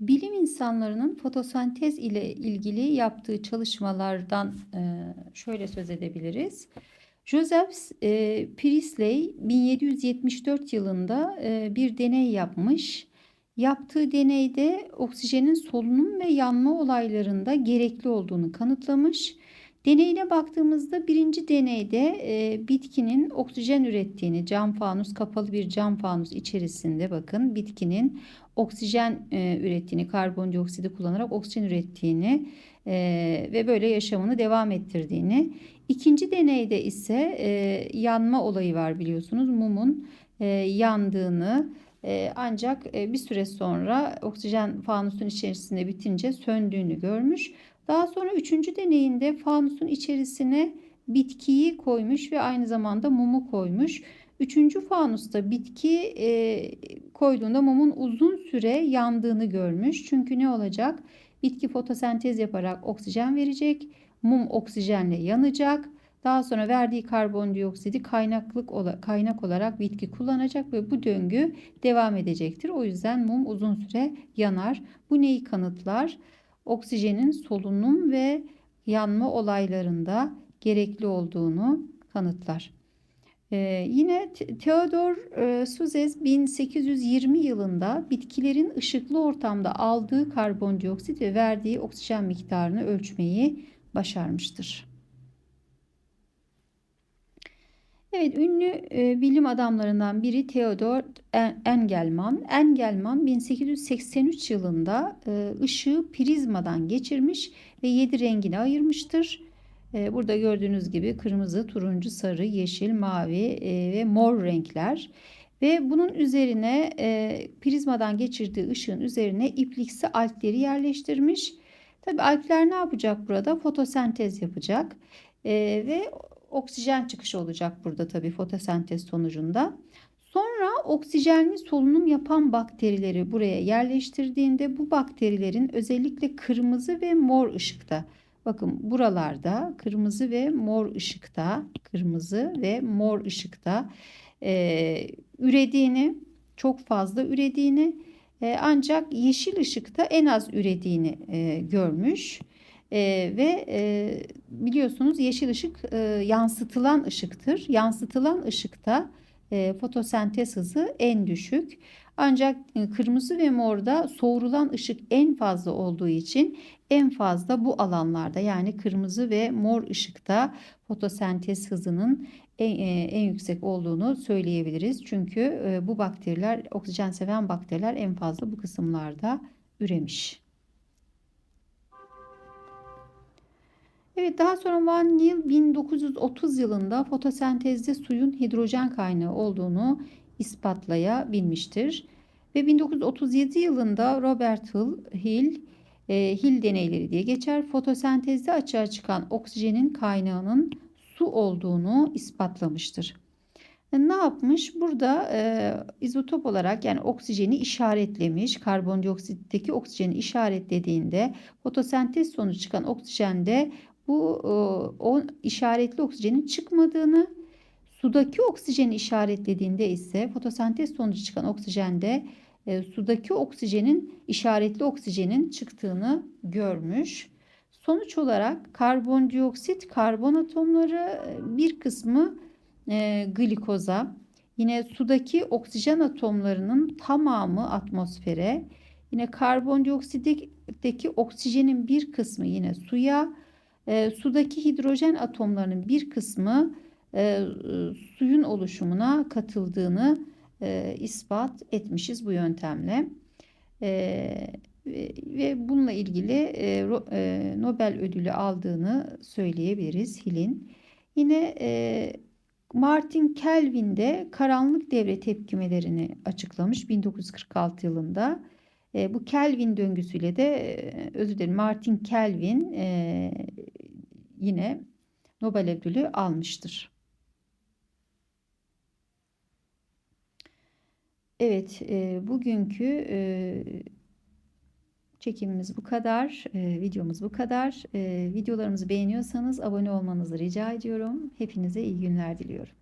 Bilim insanlarının fotosentez ile ilgili yaptığı çalışmalardan e, şöyle söz edebiliriz. Joseph e, Priestley 1774 yılında e, bir deney yapmış. Yaptığı deneyde oksijenin solunum ve yanma olaylarında gerekli olduğunu kanıtlamış. Deneyine baktığımızda birinci deneyde e, bitkinin oksijen ürettiğini cam fanus kapalı bir cam fanus içerisinde bakın bitkinin oksijen e, ürettiğini karbondioksidi kullanarak oksijen ürettiğini e, ve böyle yaşamını devam ettirdiğini. İkinci deneyde ise e, yanma olayı var biliyorsunuz mumun e, yandığını e, ancak e, bir süre sonra oksijen fanusun içerisinde bitince söndüğünü görmüş. Daha sonra üçüncü deneyinde fanusun içerisine bitkiyi koymuş ve aynı zamanda mumu koymuş. Üçüncü fanusta bitki e, koyduğunda mumun uzun süre yandığını görmüş. Çünkü ne olacak? Bitki fotosentez yaparak oksijen verecek. Mum oksijenle yanacak. Daha sonra verdiği karbondioksidi kaynaklık kaynak olarak bitki kullanacak ve bu döngü devam edecektir. O yüzden mum uzun süre yanar. Bu neyi kanıtlar? Oksijenin solunum ve yanma olaylarında gerekli olduğunu kanıtlar. Ee, yine Theodor e, Suzes 1820 yılında bitkilerin ışıklı ortamda aldığı karbondioksit ve verdiği oksijen miktarını ölçmeyi başarmıştır. Evet, ünlü e, bilim adamlarından biri Theodor Engelman. Engelman 1883 yılında e, ışığı prizmadan geçirmiş ve yedi rengine ayırmıştır. E, burada gördüğünüz gibi kırmızı, turuncu, sarı, yeşil, mavi e, ve mor renkler. Ve bunun üzerine e, prizmadan geçirdiği ışığın üzerine ipliksi alpleri yerleştirmiş. Tabi alpler ne yapacak burada? Fotosentez yapacak. Ve oksijen çıkışı olacak burada tabi fotosentez sonucunda. Sonra oksijenli solunum yapan bakterileri buraya yerleştirdiğinde bu bakterilerin özellikle kırmızı ve mor ışıkta Bakın buralarda kırmızı ve mor ışıkta, kırmızı ve mor ışıkta e, ürediğini, çok fazla ürediğini e, ancak yeşil ışıkta en az ürediğini e, görmüş. E, ve e, biliyorsunuz yeşil ışık e, yansıtılan ışıktır. Yansıtılan ışıkta e, fotosentez hızı en düşük. Ancak e, kırmızı ve morda soğurulan ışık en fazla olduğu için en fazla bu alanlarda yani kırmızı ve mor ışıkta fotosentez hızının en, e, en yüksek olduğunu söyleyebiliriz. Çünkü e, bu bakteriler oksijen seven bakteriler en fazla bu kısımlarda üremiş. Evet daha sonra Van Niel 1930 yılında fotosentezde suyun hidrojen kaynağı olduğunu ispatlayabilmiştir. Ve 1937 yılında Robert Hill, e, Hill deneyleri diye geçer. Fotosentezde açığa çıkan oksijenin kaynağının su olduğunu ispatlamıştır. E, ne yapmış? Burada e, izotop olarak yani oksijeni işaretlemiş. Karbondioksitteki oksijeni işaretlediğinde fotosentez sonucu çıkan oksijende bu e, o işaretli oksijenin çıkmadığını Sudaki oksijeni işaretlediğinde ise fotosentez sonucu çıkan oksijende e, sudaki oksijenin işaretli oksijenin çıktığını görmüş. Sonuç olarak karbondioksit karbon atomları e, bir kısmı e, glikoza, yine sudaki oksijen atomlarının tamamı atmosfere, yine karbondioksitteki oksijenin bir kısmı yine suya, e, sudaki hidrojen atomlarının bir kısmı e, suyun oluşumuna katıldığını e, ispat etmişiz bu yöntemle. E, ve bununla ilgili e, e, Nobel ödülü aldığını söyleyebiliriz Hill'in. Yine e, Martin Kelvin de karanlık devre tepkimelerini açıklamış 1946 yılında. E, bu Kelvin döngüsüyle de e, özür dilerim Martin Kelvin e, yine Nobel ödülü almıştır. Evet, e, bugünkü e, çekimimiz bu kadar, e, videomuz bu kadar. E, videolarımızı beğeniyorsanız abone olmanızı rica ediyorum. Hepinize iyi günler diliyorum.